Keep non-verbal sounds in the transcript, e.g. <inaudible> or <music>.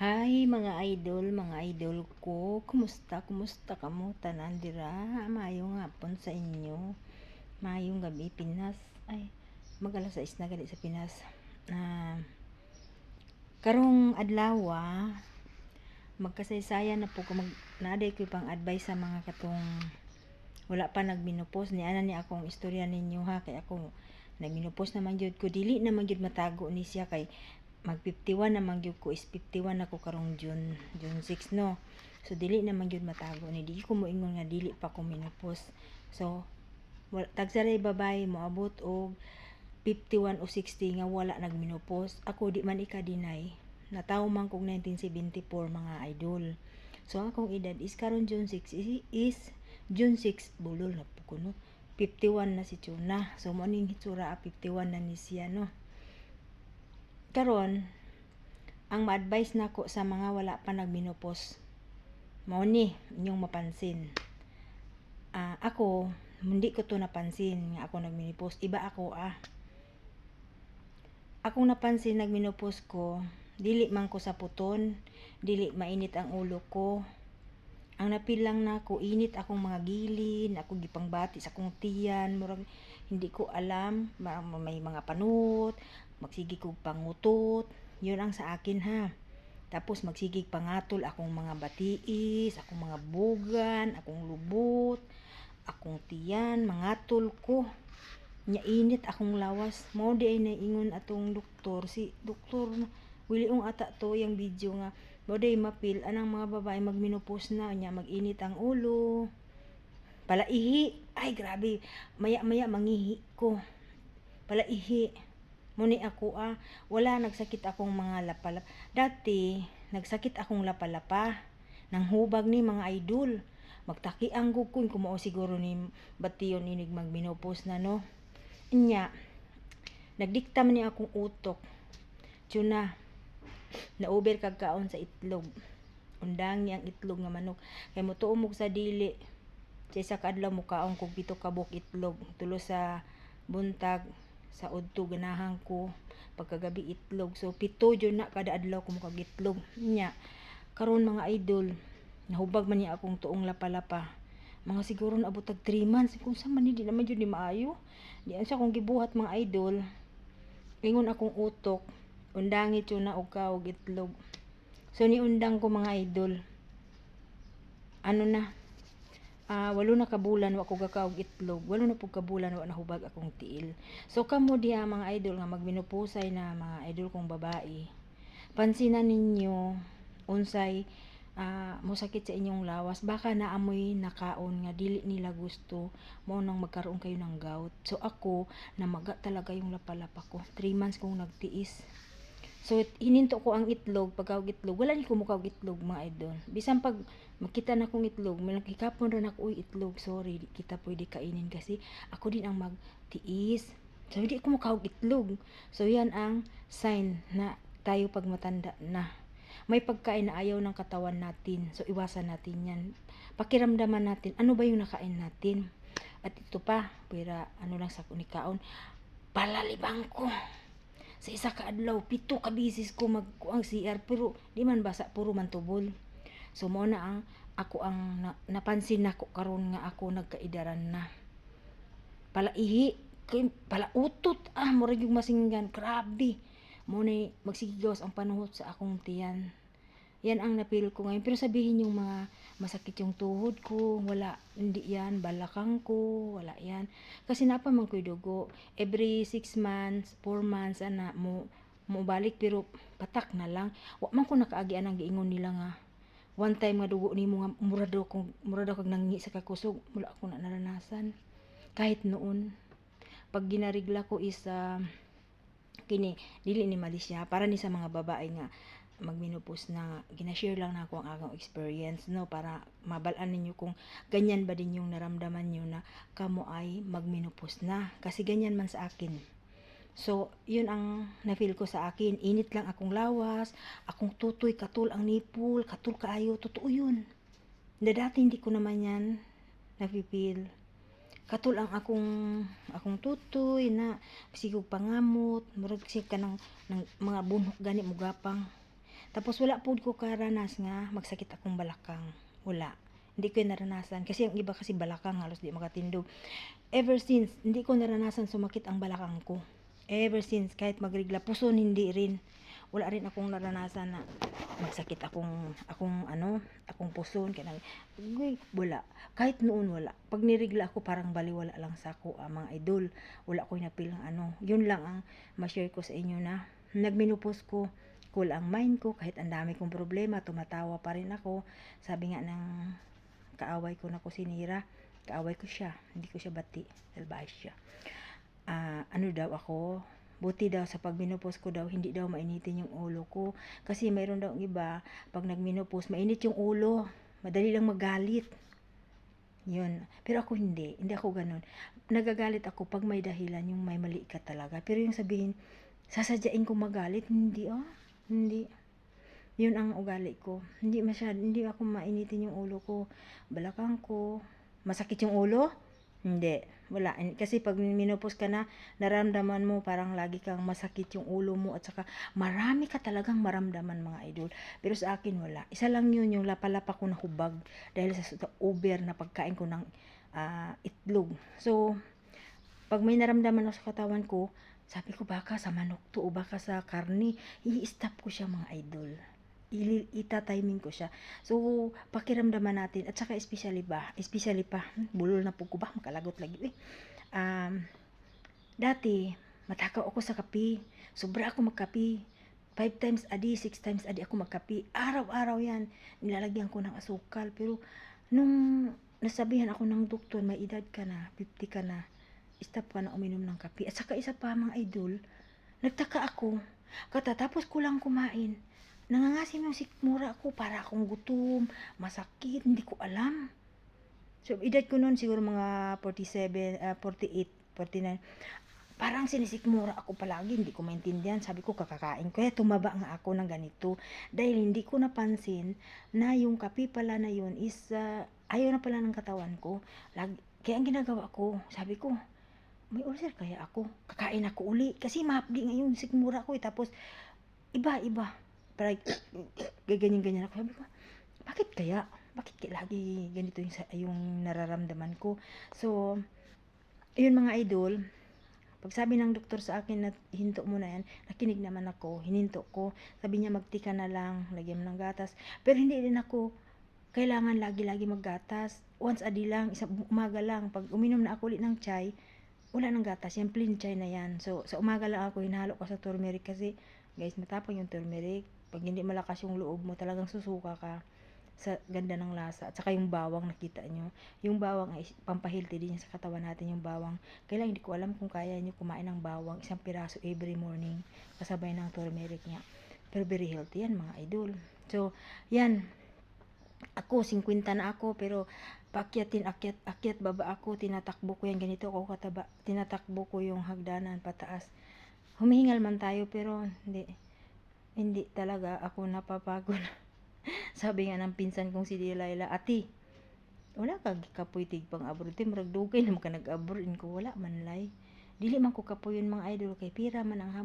Hi mga idol, mga idol ko. Kumusta? Kumusta kamo tanan dira? Mayong hapon sa inyo. Mayong gabi Pinas. Ay, magalas sa na gali sa Pinas. Na karong adlaw magkasaysayan na po ko mag naaday ko pang advice sa mga katong wala pa nagminupos ni ana ni akong istorya ninyo ha kay ako nagminupos naman jud ko dili naman jud matago ni siya kay mag 51 naman gyud ko is 51 ako karong June June 6 no? So dili naman gyud matago ni di ko moingon nga dili pa ko minupos so wal, tagsaray babae moabot og 51 o 60 nga wala nagminupos. Ako di man ika-deny natawo man kog 1974 mga idol. So akong edad is karon June 6 is, is June 6 bulol na po ko no? 51 na si Chuna. So mo ning hitsura 51 na ni siya no karon ang ma-advise nako sa mga wala pa nagminopos mao ni inyong mapansin. Ah, ako hindi ko to napansin nga ako nagminopos iba ako ah. Akong napansin nagminopos ko dili man ko sa puton dili mainit ang ulo ko. Ang napil lang nako init akong mga gilin ako gipangbati sa akong tiyan murag hindi ko alam ma- may mga panut magsigi kog pangutot. Yun ang sa akin ha. Tapos magsigig pangatol akong mga batiis akong mga bugan akong lubot akong tiyan mangatol ko nya init akong lawas. Mao di ay naingon atong doktor. Si doktor na wiliong ata to yung video nga mao di mapil. Anang mga babae magmenopause na nya maginit ang ulo. Palaihi. Ay grabe. Maya maya mangihi ko. Palaihi muni ako ah wala nagsakit akong mga lapalap dati nagsakit akong lapalapa nang hubag ni mga idol magtaki ang gugkon kumao siguro ni bation inig magmenopause na no Inya, nagdikta man ni akong utok. Tuna, na-over kag kaon sa itlog. Undangi ang itlog nga manok. Kay mo tuumog sa dili. Sa isa ka adlaw mo kaon kog pito ka buok itlog. Tulo sa buntag sa udto ganahan ko pagkagabi itlog. So pito jud na kada adlaw ko mo kag itlog. Nya, karon mga idol, nahubag man niya akong tuong lapa-lapa. Mga siguro naabot tag 3 months. Kung sa man di naman jud ni maayo. Di siya kung gibuhat mga idol. Ingon akong utok undangi yun na og kaog itlog. So ni undang ko mga idol. Ano na ah walo na kabulan wa ko gakaog itlog. Walo na pug kabulan wa nahubag akong tiil. So kamo diha mga idol nga magminupusay na mga idol kong babae. Pansinan ninyo unsay ah mosakit sa inyong lawas. Baka naamoy nakaon nga dili nila gusto mo nang magkaroon kayo ng gout. So ako namaga talaga yung lapalapa ko. 3 months kong nagtiis so hininto ko ang itlog pagkawag itlog wala ni kumukawag itlog mga idol bisan pag makita na kong itlog may nakikapon rin ako uy itlog sorry di kita pwede kainin kasi ako din ang magtiis so hindi ko makawag itlog so yan ang sign na tayo pag matanda na may pagkain na ayaw ng katawan natin. So, iwasan natin yan. Pakiramdaman natin, ano ba yung nakain natin? At ito pa, pera, ano lang sa kunikaon, palalibang ko. Sa isa ka adlaw, pito ka bisis ko mag ang CR, pero di man basa, puro man tubol. So, mo na ang, ako ang na, napansin nako karon nga ako nagkaidaran na. Palaihi, kay palautot, ah, murag yung masinggan, grabe. Mo na magsigigawas ang panuhot sa akong tiyan yan ang napil ko ngayon. Pero sabihin yung mga masakit yung tuhod ko, wala, hindi yan, balakang ko, wala yan. Kasi napa man ko'y dugo. Every 6 months, 4 months, ana, mo, mo balik, pero patak na lang. Wa man ko nakaagian ang giingon nila nga. One time nga dugo ni mo nga, murado ko, murado kag nangi sa kakusog, wala ako na naranasan. Kahit noon, pag ginarigla ko is, uh, kini, dili ni Malaysia, para ni sa mga babae nga, magminupos na ginashare lang na ako ang akong experience no? Para mabalaan ninyo kung ganyan ba din yung naramdaman nyo na kamo ay magminupos na. Kasi ganyan man sa akin. So yun ang na-feel ko sa akin. Init lang akong lawas akong tutoy katul ang nipul katul kaayo totoo yun. Na dati hindi ko naman yan na-feel. Katul ang akong akong tutoy na sigog pangamot murag ka ng, ng mga bunhok gani mo gapang Tapos wala pud ko karanas nga magsakit akong balakang. Wala. Hindi ko naranasan. Kasi ang iba kasi balakang halos di makatindog. Ever since, hindi ko naranasan sumakit ang balakang ko. Ever since, kahit magrigla, puson hindi rin. Wala rin akong naranasan na magsakit akong, akong ano, akong puson. Kaya, uy, wala. Kahit noon wala. Pag nirigla ako, parang baliwala lang sa ako, ah, mga idol. Wala ko napilang ano. Yun lang ang ma-share ko sa inyo na nagminupos ko cool ang mind ko kahit ang dami kong problema tumatawa pa rin ako. Sabi nga ng kaaway ko na ko sinira kaaway ko siya hindi ko siya bati salbahe siya. Ah, ano daw ako? Buti daw sa pagminupos ko daw hindi daw mainitin yung ulo ko. Kasi mayroon daw iba pag nagminupos mainit yung ulo madali lang magalit. Yun. Pero ako hindi hindi ako ganun. Nagagalit ako pag may dahilan yung may mali ka talaga. Pero yung sabihin sasadyain ko magalit hindi oh hindi. Yun ang ugali ko. Hindi masyad hindi ako mainitin yung ulo ko. Balakang ko. Masakit yung ulo? Hindi. Wala. Kasi pag minupos ka na naramdaman mo parang lagi kang masakit yung ulo mo at saka marami ka talagang maramdaman mga idol. Pero sa akin wala. Isa lang yun yung lapalapa ko na hubag dahil sa over na pagkain ko ng ah, itlog. So pag may naramdaman ako sa katawan ko sabi ko baka sa manok to o baka sa karne i-stop ko siya mga idol ita-timing ko siya. So, pakiramdaman natin. At saka, especially ba, especially pa, hmm, bulol na po ko ba, makalagot lagi. Eh. Um, dati, matakaw ako sa kape. Sobra ako magkape. Five times a day, six times a day ako magkape. Araw-araw yan. Nilalagyan ko ng asukal. Pero, nung nasabihan ako ng doktor, may edad ka na, 50 ka na, stop ka na uminom ng kape. At saka isa pa, mga idol, nagtaka ako. Katatapos ko lang kumain, nangangasim yung sikmura ko para akong gutom, masakit, hindi ko alam. So, edad ko noon siguro mga 47, ah, 48, 49. Parang sinisikmura ako palagi, hindi ko maintindihan. Sabi ko, kakakain. Kaya tumaba nga ako ng ganito. Dahil hindi ko napansin na yung kape pala na yun is, ah, ayaw na pala ng katawan ko. Lagi, kaya ang ginagawa ko, sabi ko, may ulcer kaya ako. Kakain ako uli. Kasi mahapdi nga yung sikmura ko. Eh. Tapos, iba-iba. Parang, ganyan-ganyan ako. Sabi ko, bakit kaya? Bakit kaya lagi ganito yung, yung nararamdaman ko? So, yun mga idol, pag sabi ng doktor sa akin na hinto mo na yan, nakinig naman ako, hininto ko. Sabi niya magtika na lang, lagyan mo ng gatas. Pero hindi din ako kailangan lagi-lagi maggatas. Once a day lang, isang umaga lang. Pag uminom na ako ulit ng chai, wala nang gatas. Yan, plain chai na yan. So, sa umaga lang ako, hinalo ko sa turmeric kasi, guys, matapang yung turmeric. Pag hindi malakas yung loob mo, talagang susuka ka sa ganda ng lasa. At saka yung bawang, nakita nyo. Yung bawang ay pampahilti din sa katawan natin yung bawang. Kaya lang, hindi ko alam kung kaya nyo kumain ng bawang, isang piraso every morning, kasabay ng turmeric niya. Pero very healthy yan, mga idol. So, yan. Ako, 50 na ako, pero paakyatin, akyat, akyat, baba ako, tinatakbo ko yan, ganito ako kataba, tinatakbo ko yung hagdanan pataas. Humihingal man tayo, pero hindi, hindi talaga ako napapagod. <laughs> Sabi nga ng pinsan kong si Delilah, ati, wala ka kapoy tigpang abroad, ti murag dugay naman ka nag-abroad, ko wala man lay. Dili man ko kapoy yun mga idol, kay pira man ang